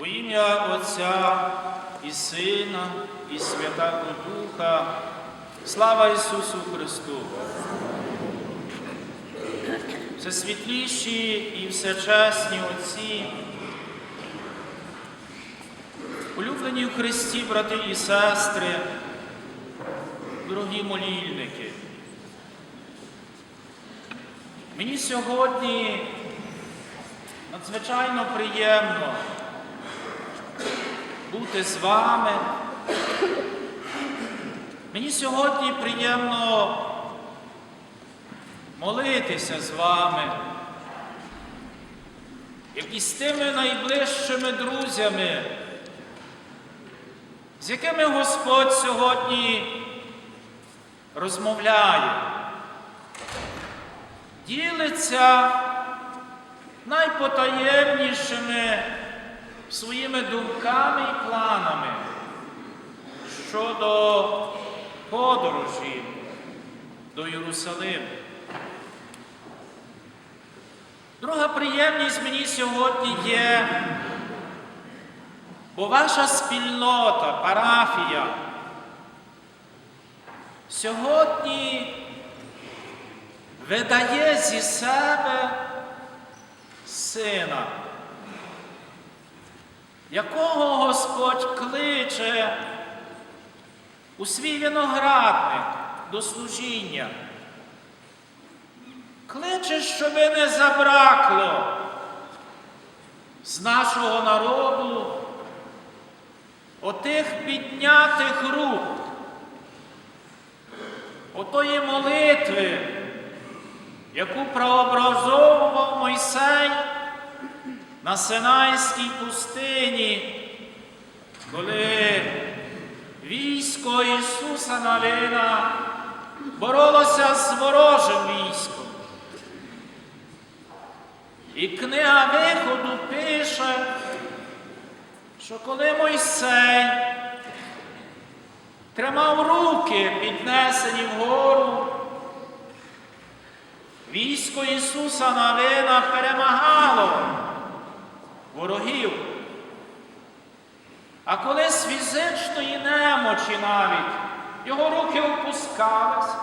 Во ім'я Отця і Сина, і Святого Духа. Слава Ісусу Христу! Всесвітліші і всечесні Отці, улюблені в Христі, брати і сестри, дорогі молільники. Мені сьогодні надзвичайно приємно бути з вами. Мені сьогодні приємно молитися з вами, і з тими найближчими друзями, з якими Господь сьогодні розмовляє, ділиться найпотаємнішими своїми думками і планами щодо подорожі до Єрусалиму. Друга приємність мені сьогодні є, бо ваша спільнота, парафія сьогодні видає зі себе сина, якого Господь кличе у свій виноградник до служіння. Кличе, щоби не забракло з нашого народу отих піднятих рук, отої молитви, яку прообразовував Мойсей на Синайській пустині, коли військо Ісуса Навина боролося з ворожим військом. І книга виходу пише, що коли Мойсей тримав руки, піднесені вгору, військо Ісуса Навина перемагало ворогів. А коли з фізичної немочі навіть його руки опускались,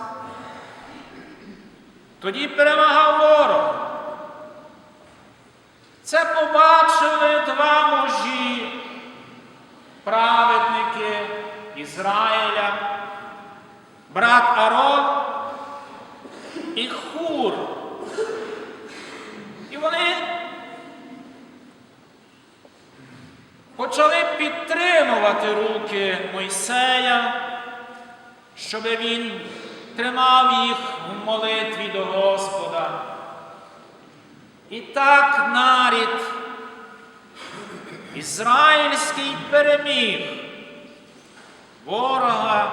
тоді перемагав ворог. Це побачили два мужі, праведники Ізраїля, брат Арон і Хур. І вони почали підтримувати руки Мойсея, щоб він тримав їх в молитві до Господа. І так нарід ізраїльський переміг ворога,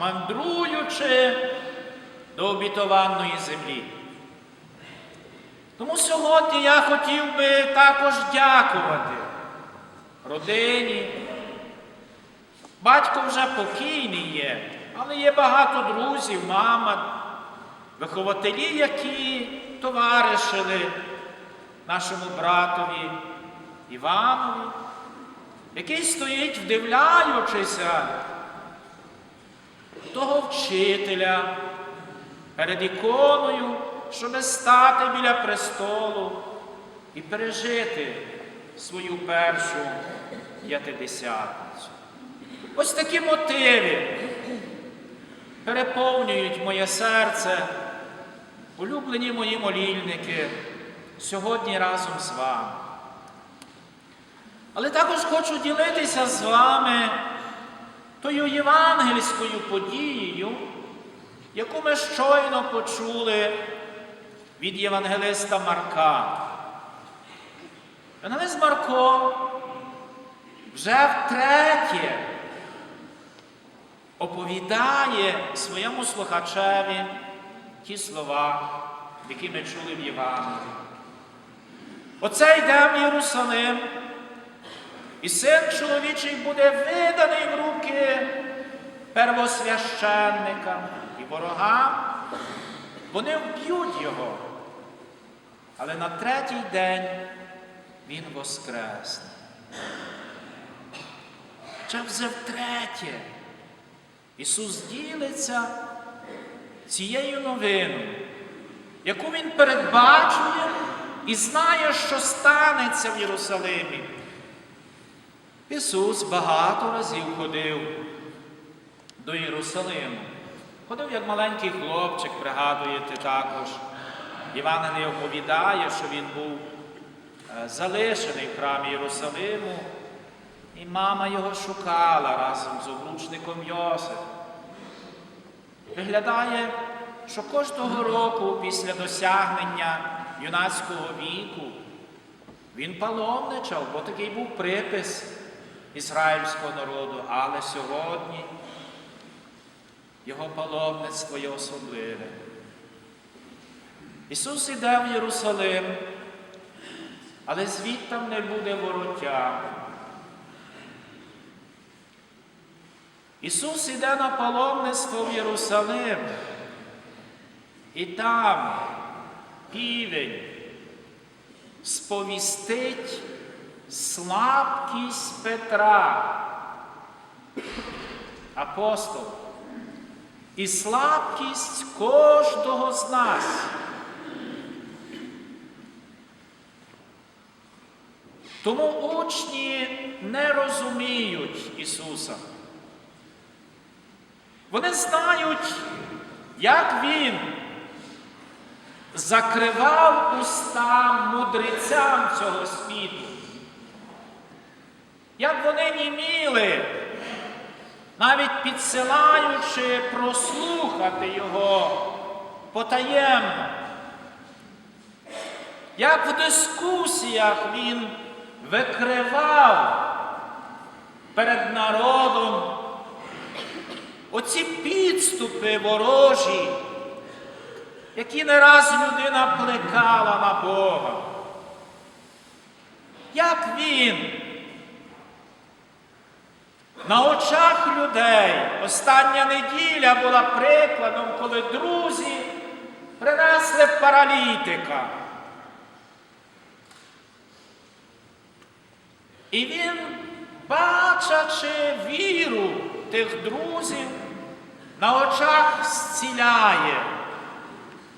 мандруючи до обітованої землі. Тому сьогодні я хотів би також дякувати родині. Батько вже покійний є, але є багато друзів, мама, вихователі, які товаришили нашому братові Іванові, який стоїть, вдивляючися того вчителя перед іконою, щоб стати біля престолу і пережити свою першу п'ятидесятницю. Ось такі мотиви переповнюють моє серце, улюблені мої молільники сьогодні разом з вами. Але також хочу ділитися з вами тою євангельською подією, яку ми щойно почули від євангелиста Марка. Євангелист Марко вже втретє оповідає своєму слухачеві ті слова, які ми чули в Євангелії. Оце йде в Єрусалим, і син чоловічий буде виданий в руки первосвященникам і ворогам. Вони вб'ють його. Але на третій день він воскресне. Чи вже втретє Ісус ділиться цією новиною, яку Він передбачує і знає, що станеться в Єрусалимі. Ісус багато разів ходив до Єрусалиму. Ходив як маленький хлопчик, пригадуєте також. Євангеліє оповідає, що він був залишений в храмі Єрусалиму, і мама його шукала разом з обручником Йосифом. Виглядає, що кожного року після досягнення юнацького віку він паломничав, бо такий був припис ізраїльського народу, але сьогодні його паломництво є особливе. Ісус іде в Єрусалим, але звідтам не буде вороття. Ісус іде на паломництво в Єрусалим, і там півень сповістить слабкість Петра, апостола, і слабкість кожного з нас. Тому учні не розуміють Ісуса. Вони знають, як Він закривав уста мудрецям цього світу. Як вони німіли, навіть підсилаючи прослухати Його потаємно. Як в дискусіях він викривав перед народом оці підступи ворожі, які не раз людина плекала на Бога. Як він на очах людей остання неділя була прикладом, коли друзі принесли паралітика. І він, бачачи віру тих друзів, на очах зціляє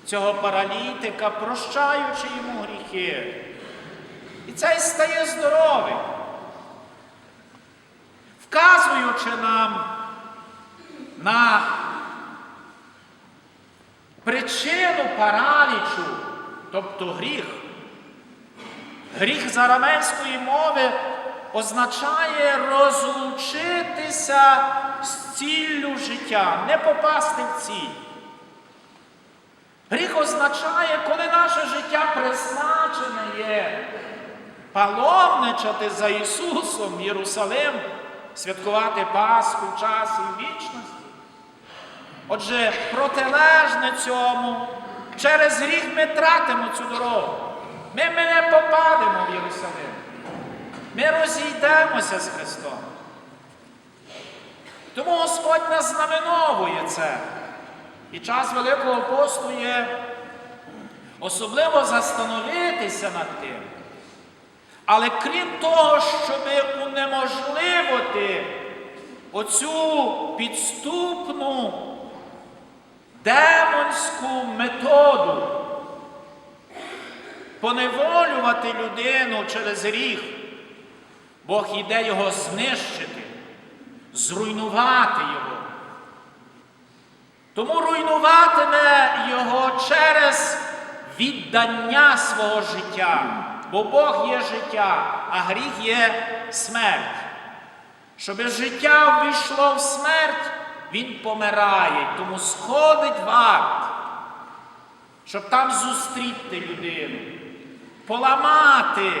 цього паралітика, прощаючи йому гріхи. І цей стає здоровим, вказуючи нам на причину паралічу, тобто гріх. Гріх з арамейської мови означає розлучитися з ціллю життя, не попасти в ціль. Гріх означає, коли наше життя призначене є паломничати за Ісусом Єрусалим, святкувати Пасху в часі і вічності. Отже, протилежне цьому, через гріх ми тратимо цю дорогу. Ми не попадемо в Єрусалим. Ми розійдемося з Христом. Тому Господь нас знаменовує це. І час Великого посту є особливо застановитися над тим. Але крім того, щоб унеможливити оцю підступну демонську методу поневолювати людину через гріх, Бог іде його знищити, зруйнувати його. Тому руйнуватиме його через віддання свого життя, бо Бог є життя, а гріх є смерть. Щоб життя ввійшло в смерть, він помирає, тому сходить в ад, щоб там зустріти людину, поламати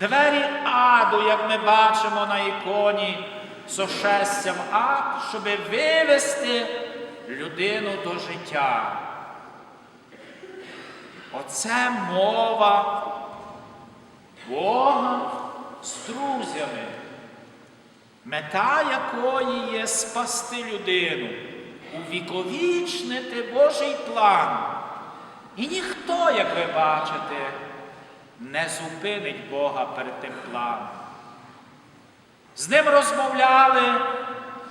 двері аду, як ми бачимо на іконі сошестям ад, щоб вивести людину до життя. Оце мова Бога з друзями, мета якої є спасти людину, увіковічнити Божий план. І ніхто, як ви бачите, не зупинить Бога перед тим планом. З ним розмовляли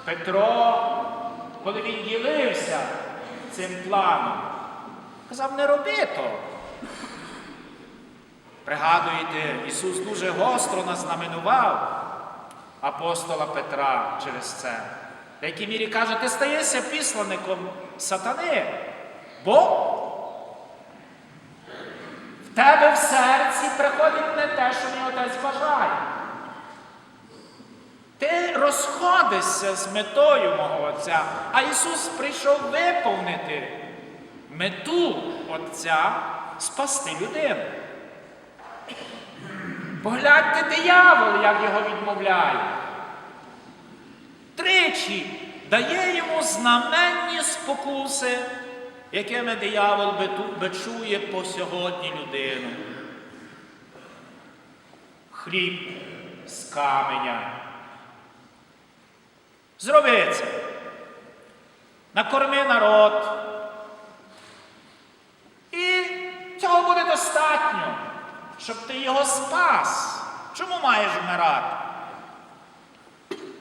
Петро, коли він ділився цим планом. Казав, не роби то. Пригадуєте, Ісус дуже гостро назнаменував апостола Петра через це. В якій мірі каже, ти стаєшся післанником сатани, бо в тебе в серці приходить не те, що мій отець бажає. Ти розходишся з метою мого Отця, а Ісус прийшов виповнити мету Отця спасти людину. Погляньте диявол, як його відмовляє. Тричі дає йому знаменні спокуси, якими диявол бичує по сьогодні людину. Хліб з каменя. Зроби це. Накорми народ. І цього буде достатньо, щоб ти його спас. Чому маєш вмирати?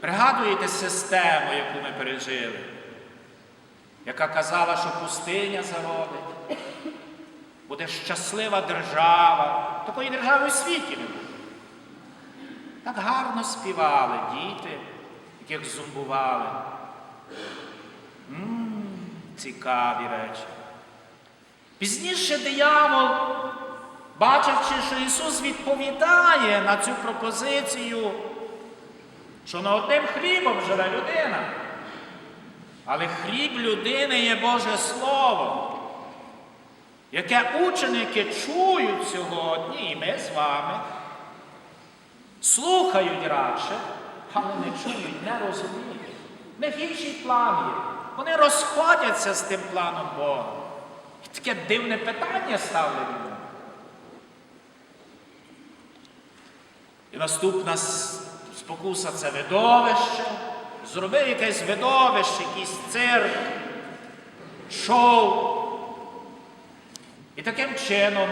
Пригадуєте систему, яку ми пережили, яка казала, що пустиня заробить, буде щаслива держава. Такої держави у світі не буде. Так гарно співали діти, яких зумбували. М, цікаві речі. Пізніше диявол, бачивши, що Ісус відповідає на цю пропозицію, що не одним хлібом живе людина, але хліб людини є Боже Слово, яке ученики чують сьогодні, і ми з вами, слухають радше, але не чують, не розуміють. В них інший план є. Вони розходяться з тим планом Бога. І таке дивне питання ставлять йому. І наступна спокуса це видовище. Зроби якесь видовище, якийсь цирк, шоу. І таким чином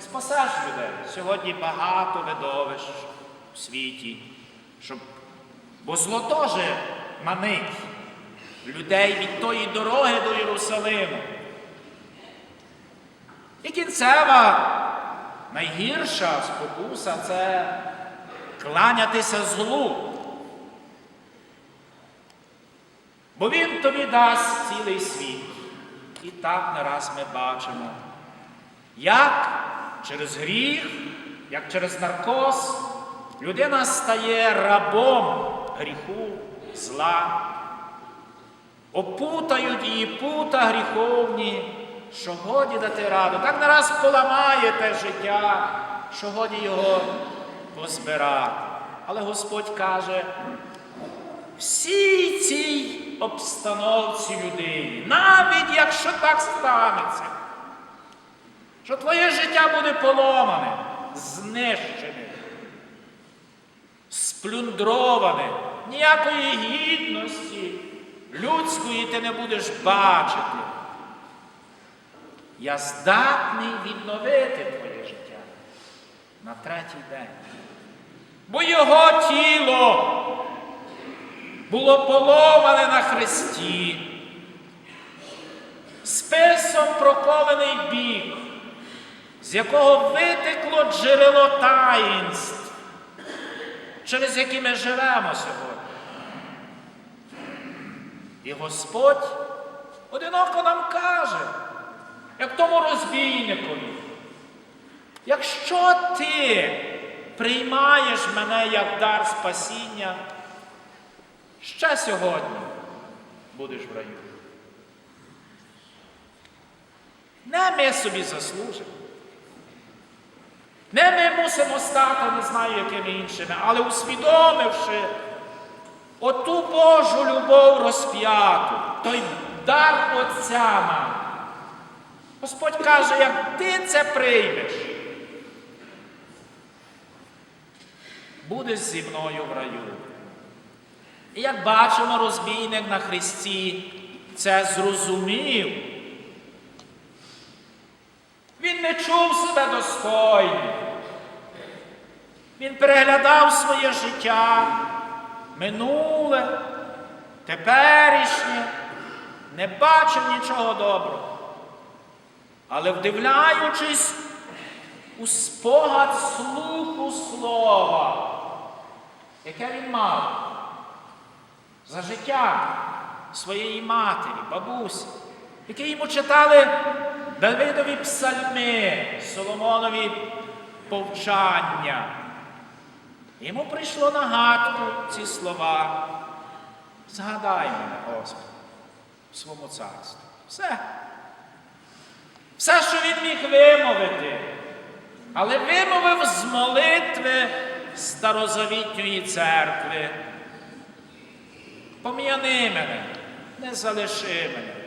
спасеш людей. Сьогодні багато видовищ у світі, щоб... бо зло теж манить людей від тої дороги до Єрусалиму. І кінцева найгірша спокуса це кланятися злу. Бо він тобі дасть цілий світ. І так не раз ми бачимо, як через гріх, як через наркоз людина стає рабом гріху, зла. Опутають її пута гріховні, що годі дати раду. Так не раз поламає те життя, що годі його позбирати. Але Господь каже, всій цій обстановці людині, навіть якщо так станеться, що твоє життя буде поломане, знищене, сплюндроване, ніякої гідності людської ти не будеш бачити. Я здатний відновити твоє життя на третій день. Бо його тіло було поломане на хресті, списом проколений бік, з якого витекло джерело таїнств, через які ми живемо сьогодні. І Господь одиноко нам каже, як тому розбійникові, якщо ти приймаєш мене як дар спасіння, ще сьогодні будеш в раю. Не ми собі заслужимо. Не ми мусимо стати, не знаю, якими іншими, але усвідомивши оту Божу любов розп'яту, той дар Отця нам. Господь каже, як ти це приймеш, будеш зі мною в раю. І як бачимо, розбійник на Христі це зрозумів. Він не чув себе достойним. Він переглядав своє життя минуле, теперішнє, не бачив нічого доброго. Але вдивляючись у спогад слуху слова, яке він мав за життя своєї матері, бабусі, яке йому читали Давидові псальми, Соломонові повчання. Йому прийшло на гадку ці слова. Згадай мене, Господи, в своєму царстві. Все. Все, що він міг вимовити, але вимовив з молитви старозавітньої церкви. Пом'яни мене, не залиши мене.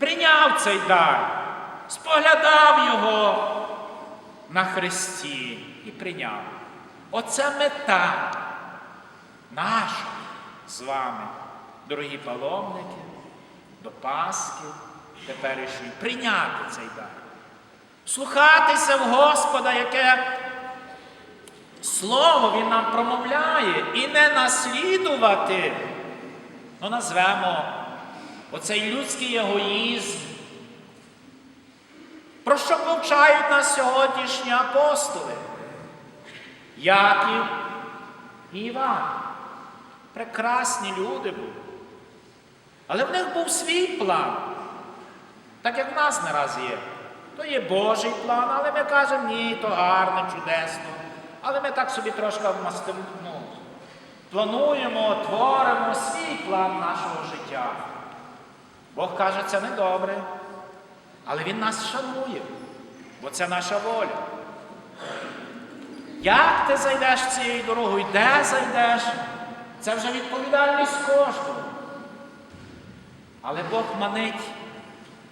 Прийняв цей дар, споглядав його на Христі і прийняв. Оце мета наша з вами, дорогі паломники, до Пасхи теперішньої, прийняти цей дар. Слухатися в Господа, яке Слово Він нам промовляє, і не наслідувати, ну назвемо оцей людський егоїзм. Про що повчають нас сьогоднішні апостоли? Яків і Іван. Прекрасні люди були. Але в них був свій план. Так як в нас не раз є. То є Божий план, але ми кажемо, ні, то гарно, чудесно. Але ми так собі трошки вмастимо, ну, плануємо, творимо свій план нашого життя. Бог каже, це не добре. Але Він нас шанує, бо це наша воля. Як ти зайдеш цією дорогою, де зайдеш, це вже відповідальність кожного. Але Бог манить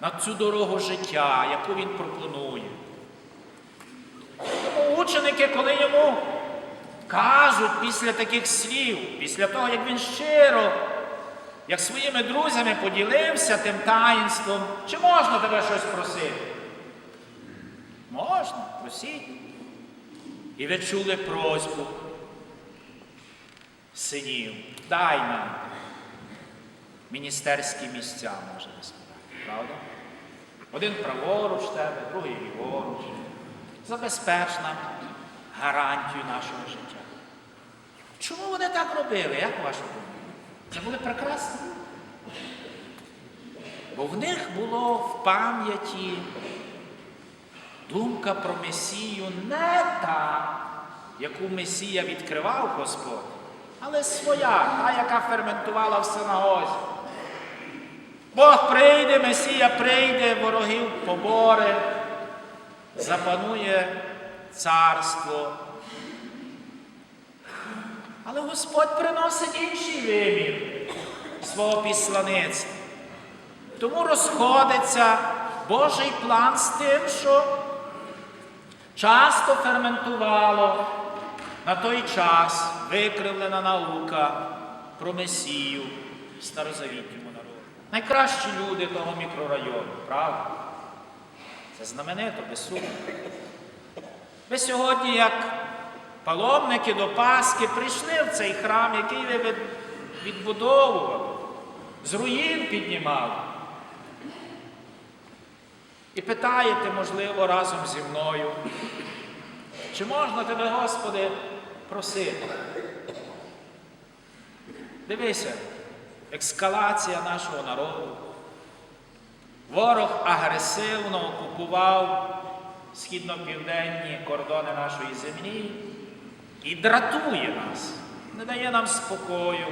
на цю дорогу життя, яку Він пропонує. Тому ученики, коли йому кажуть після таких слів, після того, як він щиро, як своїми друзями поділився тим таїнством, чи можна тебе щось просити? Можна, просіть. І ви чули просьбу синів, дай нам міністерські місця, може сказати, правда? Один праворуч тебе, другий ліворуч. Забезпеч нам гарантію нашого життя. Чому вони так робили, як ваша думка? Це були прекрасні. Бо в них було в пам'яті думка про Месію не та, яку Месія відкривав Господь, але своя, та, яка ферментувала в синагозі. Бог прийде, Месія прийде, ворогів поборе, запанує царство. Але Господь приносить інший вимір свого післаництва. Тому розходиться Божий план з тим, що часто ферментувало на той час викривлена наука про Месію старозавітньому народі. Найкращі люди того мікрорайону, правда? Це знаменито, без сумніву. Ви сьогодні, як паломники до Пасхи, прийшли в цей храм, який ви від- відбудовували, з руїн піднімали. І питаєте, можливо, разом зі мною, чи можна тебе, Господи, просити? Дивися, екскалація нашого народу. Ворог агресивно окупував східно-південні кордони нашої землі і дратує нас, не дає нам спокою.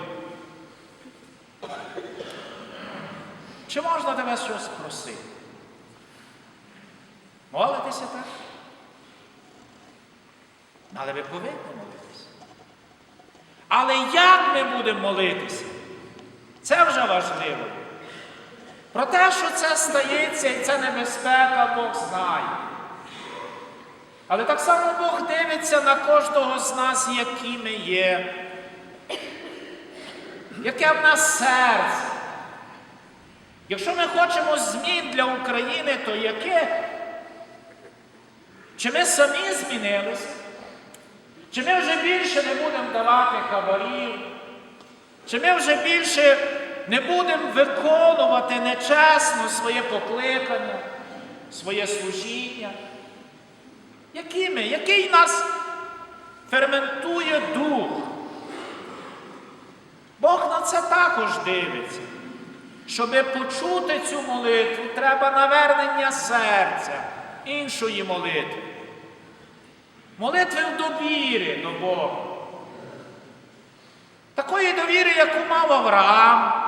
Чи можна тебе щось просити? Молитися так? Але ви повинні молитися. Але як ми будемо молитися? Це вже важливо. Про те, що це стається і це небезпека, Бог знає. Але так само Бог дивиться на кожного з нас, які ми є. Яке в нас серце. Якщо ми хочемо змін для України, то яке? Чи ми самі змінилися? Чи ми вже більше не будемо давати хабарів? Чи ми вже більше не будемо виконувати нечесно своє покликання, своє служіння? Якими? Який нас ферментує дух? Бог на це також дивиться. Щоб почути цю молитву, треба навернення серця, іншої молитви. Молитви в довірі до Бога. Такої довіри, яку мав Авраам,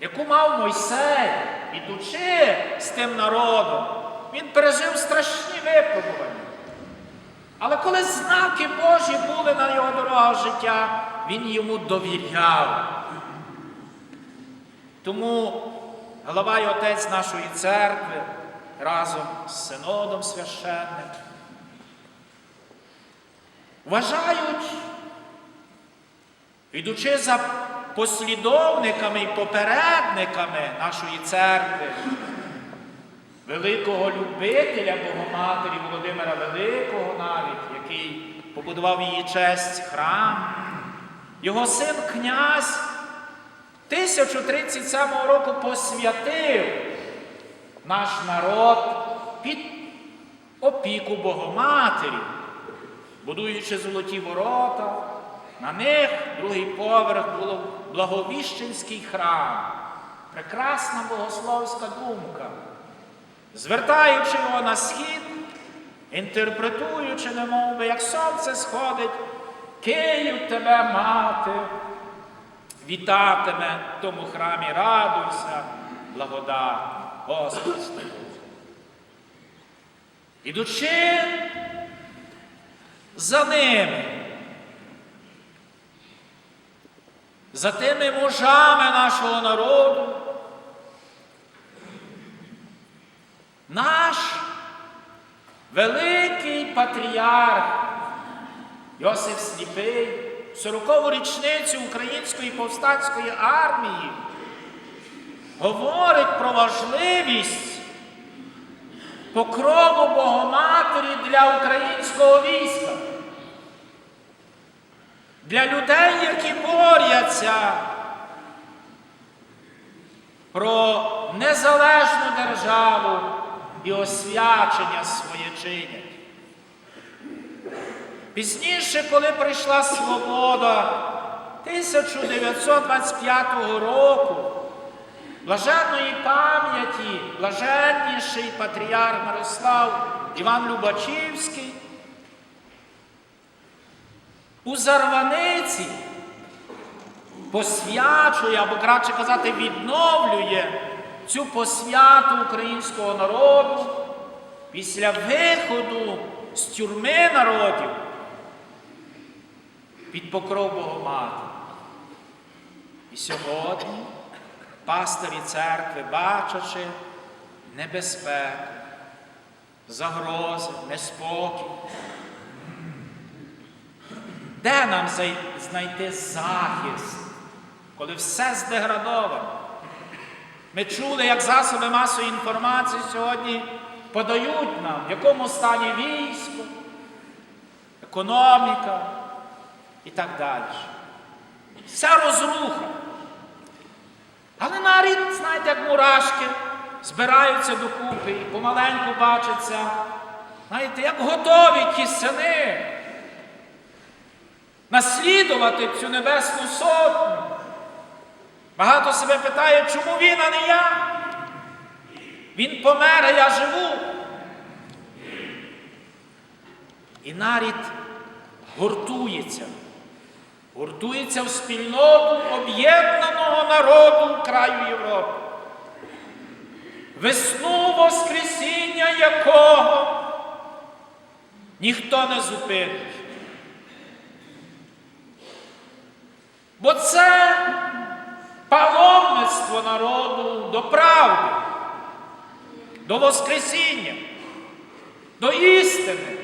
яку мав Мойсей, ідучи з тим народом, він пережив страшні випробування. Але коли знаки Божі були на його дорогах життя, він йому довіряв. Тому голова і отець нашої церкви разом з синодом священним вважають, йдучи за послідовниками і попередниками нашої церкви, великого любителя Богоматері Володимира Великого навіть, який побудував її честь храм, його син князь 1037 року посвятив наш народ під опіку Богоматері, будуючи золоті ворота. На них другий поверх було Благовіщенський храм. Прекрасна богословська думка. Звертаючи його на схід, інтерпретуючи, немов би, як сонце сходить, Київ тебе мати, вітатиме в тому храмі, радуйся, з тобою. Ідучи за ними, за тими мужами нашого народу, наш великий патріарх Йосиф Сліпий, в 40-ту річницю Української повстанської армії, говорить про важливість покрову Богоматері для українського війська, для людей, які борються про незалежну державу і освячення своє чинять. Пізніше, коли прийшла свобода 1925 року, блаженної пам'яті, блаженніший патріарх Мирослав Іван Любачівський, у Зарваниці посвячує, або краще казати, відновлює цю посвяту українського народу після виходу з тюрми народів під покров Богомати. І сьогодні пастирі церкви, бачачи небезпеку, загрози, неспокій, де нам знайти захист, коли все здеградовано? Ми чули, як засоби масової інформації сьогодні подають нам, в якому стані військо, економіка і так далі. Вся розруха. Але нарід, знаєте, як мурашки, збираються докупи і помаленьку бачаться, знаєте, як готові ті сини наслідувати цю небесну сотню. Багато себе питає, чому він, а не я? Він помер, а я живу. І нарід гуртується, гуртується в спільноту об'єднаного народу краю Європи. Весну Воскресіння якого ніхто не зупинить. Бо це паломництво народу до правди, до Воскресіння, до істини.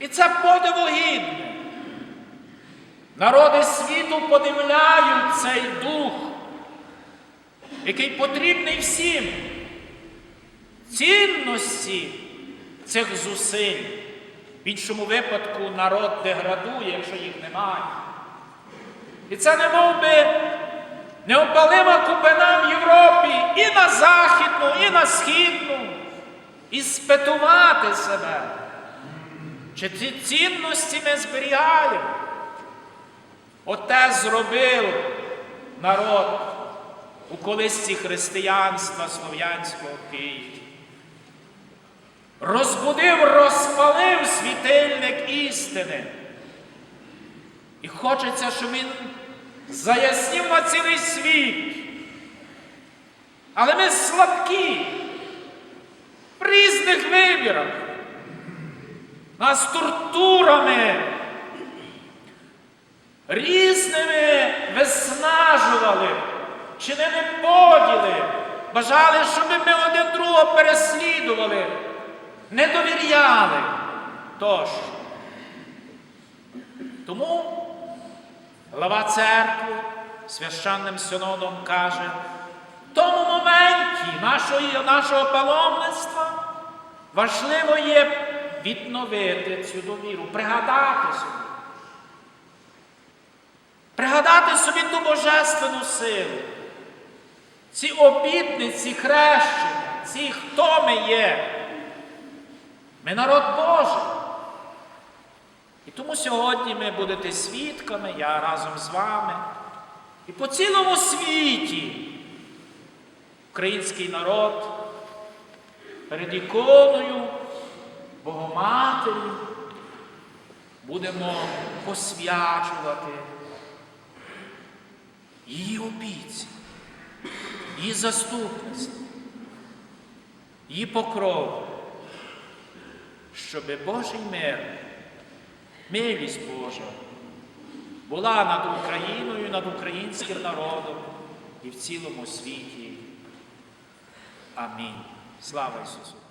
І це подивогідне. Народи світу подивляють цей дух, який потрібний всім. Цінності цих зусиль В іншому випадку народ деградує, якщо їх немає. І це не мов би неопалима купина в Європі і на західну, і на східну. І спитувати себе, чи ці цінності ми зберігаємо. Оте зробив народ у колисці християнства слов'янського Києва. Розбудив, розпалив світильник істини. І хочеться, щоб він заяснів на цілий світ. Але ми слабкі в різних вибірах. Нас тортурами різними виснажували, чинили поділи, бажали, щоб ми один другого переслідували, не довіряли тощо. Тому глава церкви священним синодом каже, в тому моменті нашої, нашого паломництва важливо є відновити цю довіру, пригадати собі. Пригадати собі ту божественну силу, ці обітниці хрещення, ці хто ми є. Ми народ Божий. І тому сьогодні ми будете свідками, я разом з вами. І по цілому світі український народ перед іконою Богоматері будемо посвячувати її обіці, її заступництво, її покров, щоби Божий мир, милість Божа була над Україною, над українським народом і в цілому світі. Амінь. Слава Ісусу!